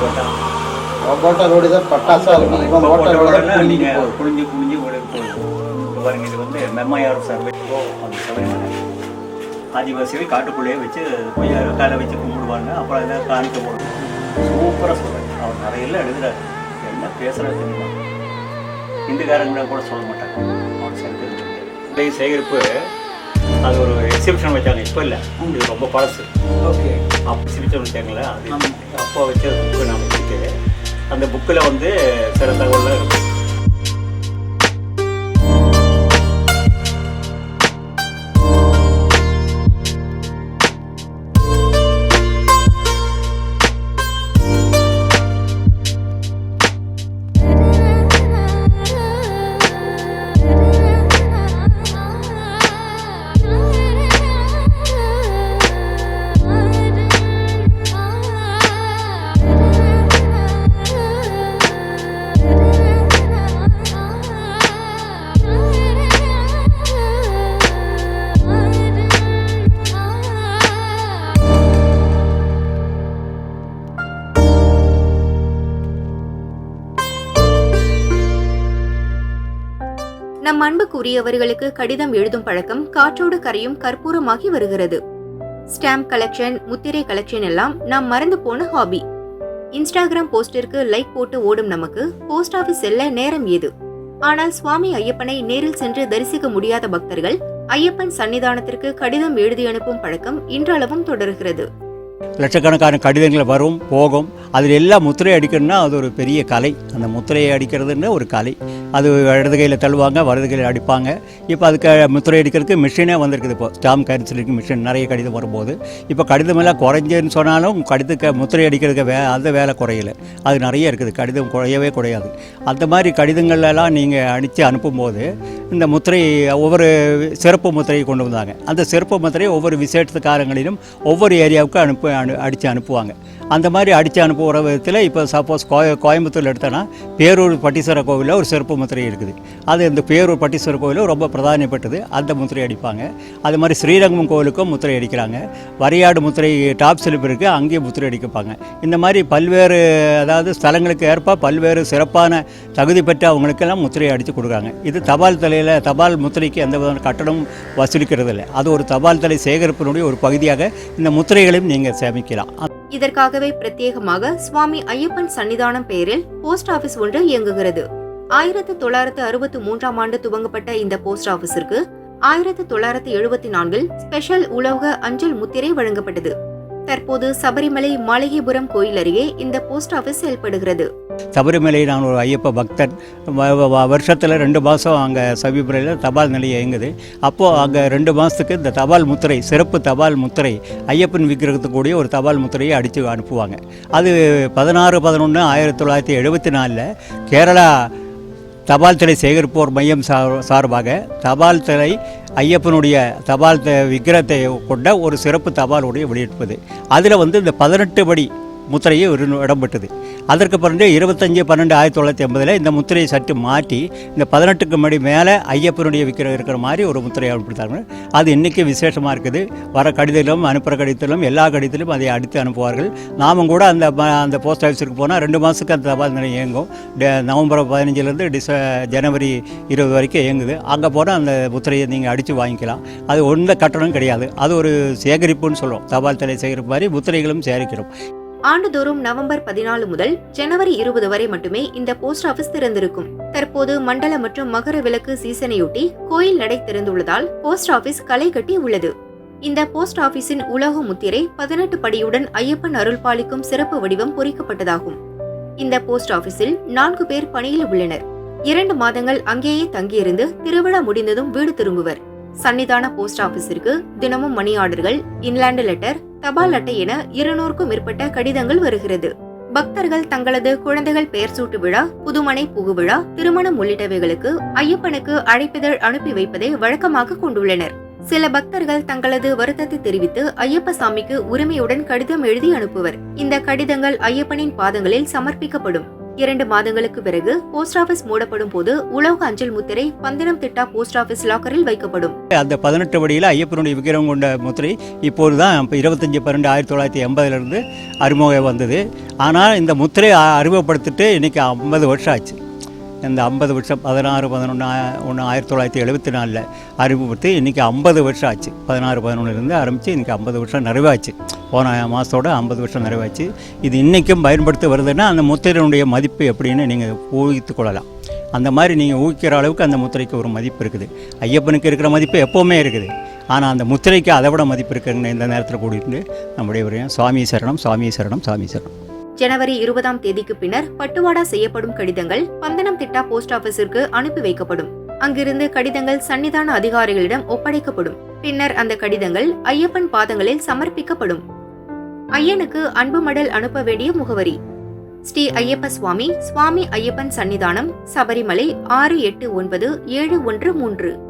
போட்டா. Photo road தான் பட்டாசா இருக்கு இவன் போட்டோ போட்ட ரோடு உடனே தான் நீங்க போகுது குனிஞ்சு குனிஞ்சு இது பாருங்க இது வந்து மெம்மையார் சர்வே அந்த சபரிமலை ஆதிவாசிகள் காட்டுக்குள்ளேயே வச்சு கொய்யாரு காலை வச்சு கும்பிடுவாங்க அப்புறம் இதை காணிக்க போடுவாங்க சூப்பராக சொல்றாரு. அவர் நிறைய எழுதுறாரு. என்ன பேசுறாரு தெரியுமா? இந்துக்காரங்களை கூட சொல்ல மாட்டாங்க. அவர் இன்றைய சேகரிப்பு அது ஒரு எக்ஸிபிஷன் வச்சாங்க. இப்போ இல்லை. இது ரொம்ப பழசு. ஓகே அப்போ வச்சாங்களே அது அப்போ வச்ச புக்கு நம்ம இருக்கு. அந்த புக்கில் வந்து சில தகவல்லாம் நம் அன்புக்குரியவர்களுக்கு கடிதம் எழுதும் பழக்கம் காற்றோடு கரையும் கற்பூரமாகி வருகிறது. ஸ்டாம்ப் கலெக்ஷன் முத்திரை கலெக்ஷன் எல்லாம் நாம் மறந்து போன ஹாபி. இன்ஸ்டாகிராம் போஸ்டிற்கு லைக் போட்டு ஓடும் நமக்கு போஸ்ட் ஆபீஸ் செல்ல நேரம் ஏது? ஆனால் சுவாமி ஐயப்பனை நேரில் சென்று தரிசிக்க முடியாத பக்தர்கள் ஐயப்பன் சன்னிதானத்திற்கு கடிதம் எழுதி அனுப்பும் பழக்கம் இன்றளவும் தொடர்கிறது. லட்சக்கணக்கான கடிதங்கள் வரும் போகும். அதில் எல்லாம் முத்திரை அடிக்கணும்னா அது ஒரு பெரிய கலை. அந்த முத்திரையை அடிக்கிறதுன்னு ஒரு கலை. அது இடது கையில் தள்ளுவாங்க வலது கையில் அடிப்பாங்க. இப்போ அதுக்கு முத்திரை அடிக்கிறதுக்கு மிஷினே வந்திருக்குது இப்போ. ஸ்டாம்ப் கேன்சலுக்கு மிஷின் நிறைய கடிதம் வரும்போது. இப்போ கடிதமெல்லாம் குறைஞ்சுன்னு சொன்னாலும் கடிதக்க முத்திரை அடிக்கிறதுக்கு வே அந்த வேலை குறையல. அது நிறைய இருக்குது. கடிதம் குறையவே குறையாது. அந்த மாதிரி கடிதங்கள்லாம் நீங்கள் அடித்து அனுப்பும்போது இந்த முத்திரை ஒவ்வொரு சிறப்பு முத்திரையை கொண்டு வந்தாங்க. அந்த சிறப்பு முத்திரையை ஒவ்வொரு விசேஷத்துக்காரங்களிலும் ஒவ்வொரு ஏரியாவுக்கும் அனுப்ப அனு அடித்து அனுப்புவாங்க. அந்த மாதிரி அடித்து அனுப்புகிற விதத்தில் இப்போ சப்போஸ் கோய கோயம்புத்தூரில் எடுத்தோன்னா பேரூர் பட்டீஸ்வர கோவிலில் ஒரு சிறப்பு முத்திரை இருக்குது. அது இந்த பேரூர் பட்டீஸ்வரர் கோயிலும் ரொம்ப பிரதானப்பட்டது அந்த முத்திரை அடிப்பாங்க. அது மாதிரி ஸ்ரீரங்கம் கோவிலுக்கும் முத்திரை அடிக்கிறாங்க. வரையாடு முத்திரை டாப் ஸ்லிப் இருக்குது அங்கேயும் முத்திரை அடிக்கப்பாங்க. இந்த மாதிரி பல்வேறு அதாவது ஸ்தலங்களுக்கு ஏற்ப பல்வேறு சிறப்பான தகுதி பெற்ற அவங்களுக்கெல்லாம் முத்திரை அடித்து கொடுக்குறாங்க. இது தபால் தலையில் தபால் முத்திரைக்கு எந்த விதமான கட்டணமும் வசூலிக்கிறது இல்லை. அது ஒரு தபால் தலை சேகரிப்பினுடைய ஒரு பகுதியாக இந்த முத்திரைகளையும் நீங்கள் சேமிக்கலாம். இதற்காகவே பிரத்யேகமாக சுவாமி ஐயப்பன் சன்னிதானம் பெயரில் போஸ்ட் ஆபீஸ் ஒன்று இயங்குகிறது. ஆயிரத்து தொள்ளாயிரத்து அறுபத்தி மூன்றாம் ஆண்டு துவங்கப்பட்ட இந்த போஸ்ட் ஆபீஸிற்கு ஆயிரத்து தொள்ளாயிரத்து எழுபத்தி நான்கில் ஸ்பெஷல் உலோக அஞ்சல் முத்திரை வழங்கப்பட்டது. தற்போது சபரிமலை மாளிகைபுரம் கோயில் அருகே இந்த போஸ்ட் ஆபீஸ் செயல்படுகிறது. சபரிமலை நான் ஒரு ஐயப்ப பக்தன் வருஷத்தில் ரெண்டு மாதம் அங்கே சபரிமலையில் தபால் நிலையம் இயங்குது. அப்போது அங்கே ரெண்டு மாதத்துக்கு இந்த தபால் முத்திரை சிறப்பு தபால் முத்திரை ஐயப்பன் விக்கிரகத்துக்கூடிய ஒரு தபால் முத்திரையை அடித்து அனுப்புவாங்க. அது பதினாறு பதினொன்று ஆயிரத்தி தொள்ளாயிரத்தி எழுபத்தி நாலில் கேரளா தபால் தலை சேகரிப்போர் மையம் சார் சார்பாக தபால் தலை ஐயப்பனுடைய தபால் விக்கிரத்தை கொண்ட ஒரு சிறப்பு தபாலுடைய வெளியிட்டது அதில் வந்து இந்த பதினெட்டு படி முத்திரையை ஒரு இடம்பெற்றது அதற்கு பிறகு இருபத்தஞ்சி பன்னெண்டு ஆயிரத்தி தொள்ளாயிரத்தி ஐம்பதில் இந்த முத்திரையை சற்று மாற்றி இந்த பதினெட்டுக்கு மணி மேலே ஐயப்பனுடைய விக்கிரம் இருக்கிற மாதிரி ஒரு முத்திரையை அனுப்பித்தாங்க அது இன்றைக்கி விசேஷமாக இருக்குது. வர கடிதத்திலும் அனுப்புகிற கடிதத்திலும் எல்லா கடிதத்திலும் அதை அடித்து அனுப்புவார்கள். நாமும் கூட அந்த அந்த போஸ்ட் ஆஃபீஸுக்கு போனால் ரெண்டு மாதத்துக்கு அந்த தபால் நிலையம் இயங்கும். நவம்பர் பதினஞ்சுலேருந்து டிச ஜனவரி இருபது வரைக்கும் இயங்குது. அங்கே போனால் அந்த முத்திரையை நீங்கள் அடித்து வாங்கிக்கலாம். அது ஒன்றும் கட்டணம் கிடையாது. அது ஒரு சேகரிப்புன்னு சொல்லுவோம் தபால் தலை சேகரிப்பு மாதிரி முத்திரைகளும் சேகரிக்கிறோம். ஆண்டுதோறும் நவம்பர் பதினாலு முதல் ஜனவரி இருபது வரை மட்டுமே இந்த போஸ்ட் ஆபீஸ் திறந்திருக்கும். தற்போது மண்டல மற்றும் மகர விளக்கு சீசனையொட்டி கோயில் நடை திறந்துள்ளதால் போஸ்ட் ஆபீஸ் களை கட்டி உள்ளது. இந்த போஸ்ட் ஆபீஸின் உலோக முத்திரை பதினெட்டு படியுடன் ஐயப்பன் அருள் பாலிக்கும் சிறப்பு வடிவம் பொறிக்கப்பட்டதாகும். இந்த போஸ்ட் ஆபீஸில் நான்கு பேர் பணியில் உள்ளனர். இரண்டு மாதங்கள் அங்கேயே தங்கியிருந்து திருவிழா முடிந்ததும் வீடு திரும்புவர். சன்னிதான போஸ்ட் ஆபீஸிற்கு தினமும் மணி ஆர்டர்கள் இன்லாண்டு லெட்டர் தபால் அட்டை என இருநூறுக்கும் மேற்பட்ட கடிதங்கள் வருகிறது. பக்தர்கள் தங்களது குழந்தைகள் பெயர் சூட்டு விழா புதுமனை புகு விழா திருமணம் உள்ளிட்டவைகளுக்கு ஐயப்பனுக்கு அழைப்பிதழ் அனுப்பி வைப்பதை வழக்கமாக கொண்டுள்ளனர். சில பக்தர்கள் தங்களது வருத்தத்தை தெரிவித்து ஐயப்ப சாமிக்கு உரிமையுடன் கடிதம் எழுதி அனுப்புவர். இந்த கடிதங்கள் ஐயப்பனின் பாதங்களில் சமர்ப்பிக்கப்படும். இரண்டு மாதங்களுக்கு பிறகு போஸ்ட் ஆபீஸ் மூடப்படும் போது உலக அஞ்சல் முத்திரை பந்தனம் திட்டா போஸ்ட் ஆபீஸ் லாக்கரில் வைக்கப்படும். அந்த பதினெட்டு வடியில் ஐயப்பனுடைய விக்கிரம் கொண்ட முத்திரை இப்போது தான் இப்போ இருபத்தஞ்சி பன்னெண்டு ஆயிரத்தி தொள்ளாயிரத்தி எண்பதுலேருந்து அறிமுகம் வந்தது. ஆனால் இந்த முத்திரை அறிமுகப்படுத்திட்டு இன்றைக்கி ஐம்பது வருஷம் ஆச்சு. இந்த ஐம்பது வருஷம் பதினாறு பதினொன்று ஒன்று ஆயிரத்தி தொள்ளாயிரத்தி எழுபத்தி நாலில் அறிமுகப்படுத்தி இன்றைக்கி ஐம்பது வருஷம் ஆச்சு. பதினாறு பதினொன்றுலேருந்து ஆரம்பித்து இன்றைக்கி ஐம்பது வருஷம் நிறைவாச்சு. போன மாதத்தோட ஐம்பது வருஷம் நிறைவாச்சு. இது இன்றைக்கும் பயன்படுத்தி வருதுன்னா அந்த முத்திரையினுடைய மதிப்பு எப்படின்னு நீங்கள் ஊகித்து கொள்ளலாம். அந்த மாதிரி நீங்கள் ஊகிக்கிற அளவுக்கு அந்த முத்திரைக்கு ஒரு மதிப்பு இருக்குது. ஐயப்பனுக்கு இருக்கிற மதிப்பு எப்போவுமே இருக்குது. ஆனால் அந்த முத்திரைக்கு அதை விட மதிப்பு இருக்குன்னு இந்த நேரத்தில் கூட்டிகிட்டு நம்முடைய உரையும் சுவாமி சரணம் சுவாமி சரணம் சுவாமி சரணம். ஜனவரி இருபதாம் தேதிக்கு பின்னர் பட்டுவாடா செய்யப்படும் கடிதங்கள் பந்தனம் திட்டா போஸ்ட் ஆபீஸிற்கு அனுப்பி வைக்கப்படும். அங்கிருந்து கடிதங்கள் சன்னிதான அதிகாரிகளிடம் ஒப்படைக்கப்படும். பின்னர் அந்த கடிதங்கள் ஐயப்பன் பாதங்களில் சமர்ப்பிக்கப்படும். ஐயனுக்கு அன்பு மடல் அனுப்ப வேண்டிய முகவரி. ஸ்ரீ ஐயப்ப சுவாமி சுவாமி ஐயப்பன் சன்னிதானம் சபரிமலை ஆறு எட்டு ஒன்பது ஏழு ஒன்று மூன்று.